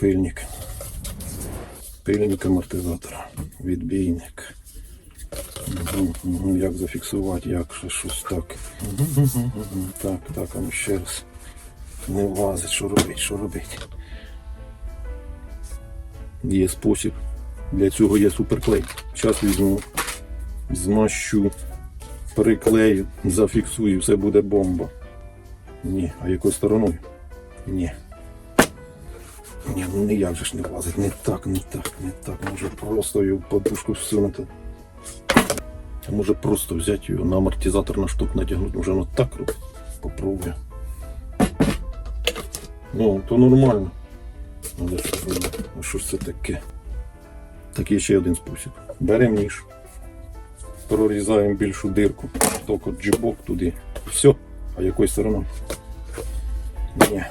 пильник. Пильник амортизатора. Відбійник. Мгм, мгм, Як зафіксувати, як щось так. Мгм, мгм. Так, так, а ну ще раз. Не влазить, що робить, що робить. Є спосіб. Для цього є суперклей. Зараз візьму, змащу, приклею, зафіксую, все буде бомба. Ні, а якою стороною? Ні. Ні, ну ніяк же ж не влазить. Не так, не так, не так. Може просто його в подушку всунути. А може просто взяти його на амортизатор на штук натягнути. Може воно так робить. Попробую. Ну, то нормально. Але що, ж? Це таке? Так є ще один спосіб. Беремо ніж. Прорізаємо більшу дирку. Тільки джибок туди. Все. А якою стороною? Ні.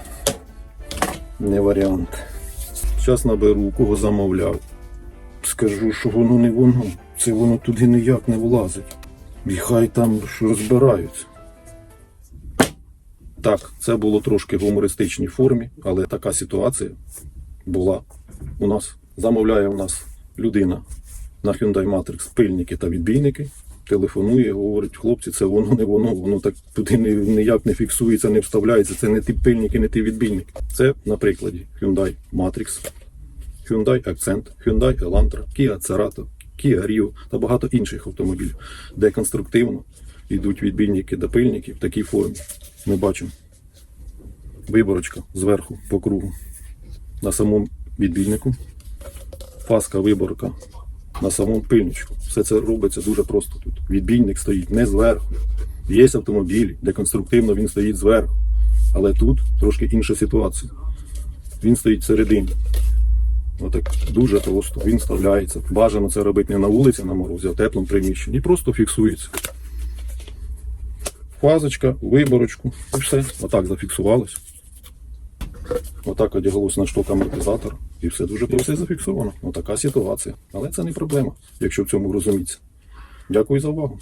Не варіант. Зараз наберу, кого замовляв. Скажу, що воно не воно. Це воно туди ніяк не влазить. І хай там розбираються. Так, це було трошки в гумористичній формі, але така ситуація була у нас. Замовляє у нас людина на Hyundai Matrix пильники та відбійники. Телефонує, говорить, хлопці, це воно не воно, воно так туди ніяк не фіксується, не вставляється. Це не ті пильники, не ті відбійники. Це на прикладі Hyundai Matrix, Hyundai Accent, Hyundai Elantra, Kia Cerato, Kia Rio та багато інших автомобілів, де конструктивно йдуть відбійники до пильники в такій формі. Ми бачимо виборочка зверху по кругу на самому відбійнику, фаска виборка на самому пильничку. Все це робиться дуже просто тут. Відбійник стоїть не зверху. Є автомобілі, де конструктивно він стоїть зверху. Але тут трошки інша ситуація. Він стоїть всередині. Отак дуже просто. Він вставляється. Бажано це робити не на вулиці на морозі, а в теплому приміщенні. І просто фіксується. Фазочка, виборочку, і все. Отак зафіксувалось. Отак одягалось на шток амортизатор. І все дуже і зафіксовано. Отака ситуація. Але це не проблема, якщо в цьому розуміться. Дякую за увагу.